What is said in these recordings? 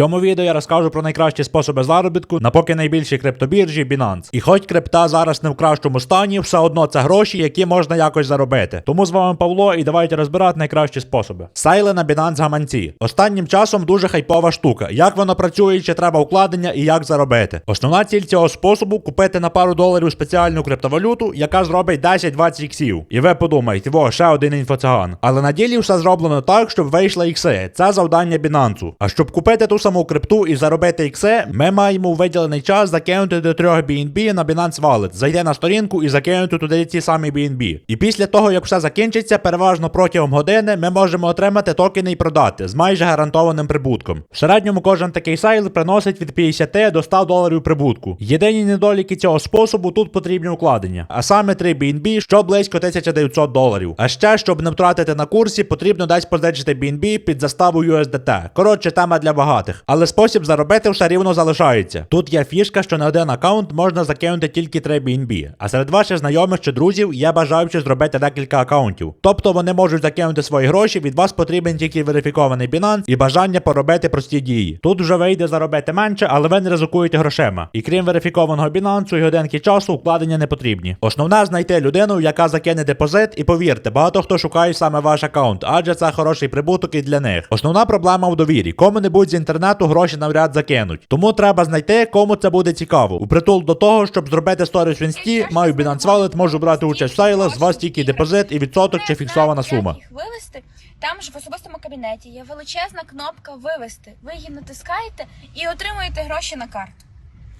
цьому відео я розкажу про найкращі способи заробітку на поки найбільшій криптобіржі Binance. І хоч крипта зараз не в кращому стані, все одно це гроші, які можна якось заробити. Тому з вами Павло, і давайте розбирати найкращі способи. Сайли на Binance гаманці. Останнім часом дуже хайпова штука. Як воно працює, чи треба укладення і як заробити. Основна ціль цього способу купити на пару доларів спеціальну криптовалюту, яка зробить 10-20 іксів. І ви подумаєте, во, ще один інфоциган. Але на ділі все зроблено так, щоб вийшли ікси. Це завдання Binance. А щоб купити ту саму крипту і заробити ікси, ми маємо у виділений час закинути до 3 BNB на Binance Wallet, зайти на сторінку і закинути туди ці самі BNB. І після того, як все закінчиться, переважно протягом години ми можемо отримати токени і продати з майже гарантованим прибутком. В середньому кожен такий сайл приносить від 50 до 100 доларів прибутку. Єдині недоліки цього способу тут потрібні укладення, а саме 3 BNB, що близько 1900 доларів. А ще, щоб не втратити на курсі, потрібно десь позичити BNB під заставу USDT. Коротше, тема для багатих. Але спосіб заробити все рівно залишається. Тут є фішка, що на один аккаунт можна закинути тільки 3 BNB, а серед ваших знайомих чи друзів є бажаючі зробити декілька аккаунтів. Тобто вони можуть закинути свої гроші, від вас потрібен тільки верифікований Binance і бажання поробити прості дії. Тут вже вийде заробити менше, але ви не ризикуєте грошима. І крім верифікованого Binance і годинки часу, укладення не потрібні. Основне знайти людину, яка закине депозит, і повірте, багато хто шукає саме ваш аккаунт, адже це хороший прибуток і для них. Основна проблема в довірі. Кому-небудь з інтернету гроші навряд закинуть. Тому треба знайти, кому це буде цікаво. У притул до того, щоб зробити сторіс в інсті, маю Binance Wallet, можу брати участь в сейлах, з вас тільки депозит і відсоток чи фіксована сума. Їх вивести? Там ж в особистому кабінеті є величезна кнопка вивести. Ви її натискаєте і отримуєте гроші на карту.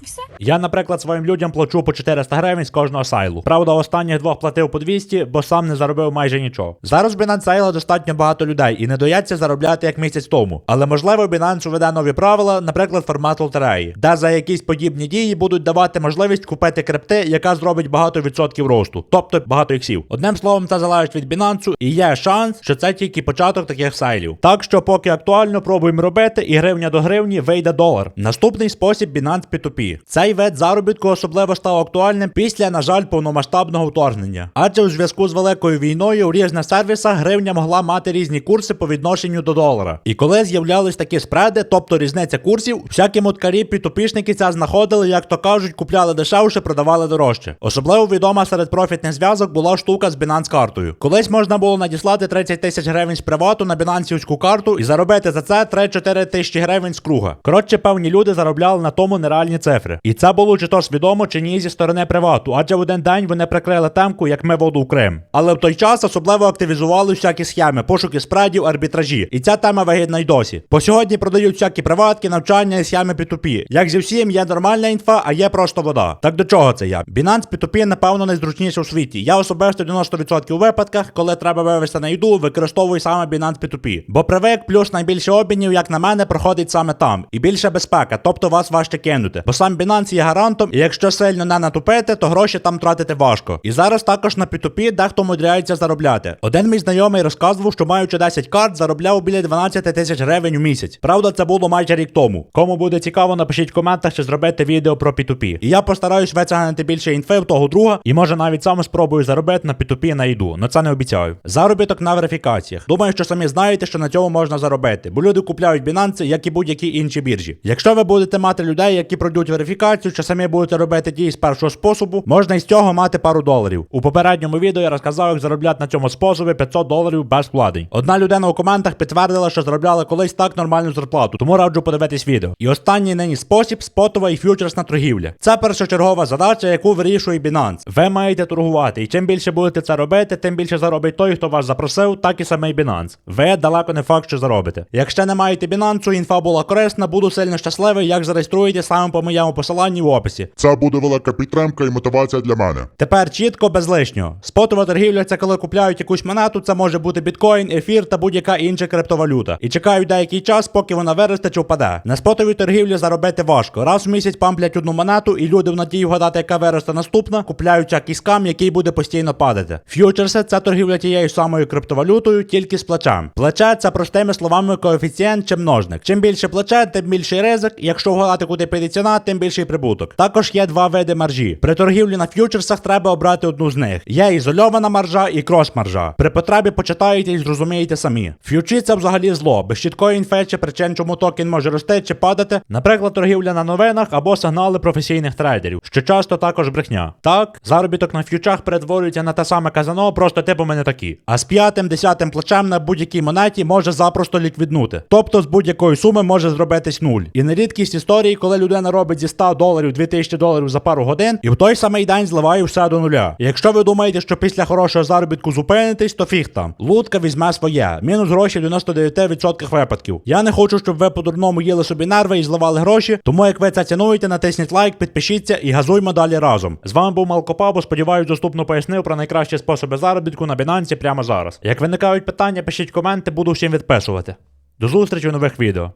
Все. Я, наприклад, своїм людям плачу по 400 гривень з кожного сайлу. Правда, останніх двох платив по 200, бо сам не заробив майже нічого. Зараз в Binance сайла достатньо багато людей і не дояться заробляти як місяць тому. Але можливо Binance уведе нові правила, наприклад, формат лотереї, де за якісь подібні дії будуть давати можливість купити крипти, яка зробить багато відсотків росту, тобто багато іксів. Одним словом, це залежить від Binance, і є шанс, що це тільки початок таких сайлів. Так що, поки актуально, пробуємо робити, і гривня до гривні вийде долар. Наступний спосіб Binance P2P. Цей вид заробітку особливо став актуальним після, на жаль, повномасштабного вторгнення. Адже у зв'язку з великою війною у різних сервісах гривня могла мати різні курси по відношенню до долара. І коли з'являлись такі спреди, тобто різниця курсів, всякі муткарі підопішники це знаходили, як то кажуть, купляли дешевше, продавали дорожче. Особливо відома серед профітних зв'язок була штука з Binance картою. Колись можна було надіслати 30 тисяч гривень з привату на бінансівську карту і заробити за це 3-4 тисячі гривень з круга. Коротше, певні люди заробляли на тому нереальні цифри. І це було чи то свідомо, чи ні зі сторони привату, адже в один день вони прикрили темку, як ми воду в Крим. Але в той час особливо активізували всякі схеми, пошуки спредів, арбітражі. І ця тема вигідна й досі. По сьогодні продають всякі приватки, навчання і схеми P2P. Як зі всім, є нормальна інфа, а є просто вода. Так до чого це я? Binance P2P, напевно, найзручніше у світі. Я особисто 90% випадках, коли треба вивести на їду, використовую саме Binance P2P. Бо привик плюс найбільше обмінів, як на мене, проходить саме там. І більша безпека, тобто вас важче кинути. Бо сам Binance є гарантом, і якщо сильно не натупити, то гроші там тратити важко. І зараз також на P2P дехто мудряється заробляти. Один мій знайомий розказував, що маючи 10 карт, заробляв біля 12 тисяч гривень у місяць. Правда, це було майже рік тому. Кому буде цікаво, напишіть в коментах, чи зробити відео про P2P. І я постараюсь витягнути більше інфи в того друга, і може навіть сам спробую заробити на P2P на їду. Но це не обіцяю. Заробіток на верифікаціях. Думаю, що самі знаєте, що на цьому можна заробити, бо люди купляють Binance, як і будь-які інші біржі. Якщо ви будете мати людей, які пройдуть верифікацію, чи самі будете робити дії з першого способу, можна із цього мати пару доларів. У попередньому відео я розказав, як заробляти на цьому способі 500 доларів без вкладень. Одна людина у коментах підтвердила, що заробляла колись так нормальну зарплату, тому раджу подивитись відео. І останній нині спосіб спотова і фьючерсна торгівля. Це першочергова задача, яку вирішує Binance. Ви маєте торгувати, і чим більше будете це робити, тим більше заробить той, хто вас запросив, так і самий Binance. Ви далеко не факт, що заробите. Якщо не маєте Binance, інфа була корисна, буду сильно щасливий, як зареєструєте саме по моєму посиланні в описі. Це буде велика підтримка і мотивація для мене. Тепер чітко без лишнього. Спотова торгівля це коли купляють якусь монету, це може бути біткоін, ефір та будь-яка інша криптовалюта. І чекають деякий час, поки вона виросте чи впаде. На спотовій торгівлі заробити важко. Раз в місяць памплять одну монету, і люди в надії вгадати, яка виросте наступна, купляють всякий скам, який буде постійно падати. Ф'ючерси це торгівля тією самою криптовалютою, тільки з плечем. Плече це простими словами коефіцієнт чи множник. Чим більше плече, тим більший ризик. Якщо вгадати, куди піде ціна, тим більший прибуток. Також є два види маржі. При торгівлі на ф'ючерсах треба обрати одну з них. Є ізольована маржа і крос-маржа. При потребі почитаєте і зрозумієте самі. Ф'ючі це взагалі зло, без чіткої інфи чи причин, чому токен може рости чи падати. Наприклад, торгівля на новинах або сигнали професійних трейдерів, що часто також брехня. Так, заробіток на ф'ючах перетворюється на те саме казано, просто типами не такі. А з п'ятим, десятим плечем на будь-якій монеті може запросто ліквіднути. Тобто з будь-якої суми може зробитись нуль. І не рідкість історії, коли людина робить зі 100 доларів 2000 доларів за пару годин, і в той самий день зливає все до нуля. І якщо ви думаєте, що після хорошого заробітку зупинитесь, то фіг там. Лутка візьме своє. Мінус гроші в 99% випадків. Я не хочу, щоб ви по-дурному їли собі нерви і зливали гроші. Тому як ви це цінуєте, натисніть лайк, підпишіться і газуймо далі разом. З вами був Малкопабо. Сподіваюсь, доступно пояснив про найкращі способи заробітку на Binance прямо зараз. Як виникають питання, пишіть коменти, буду всім відписувати. До зустрічі в нових відео.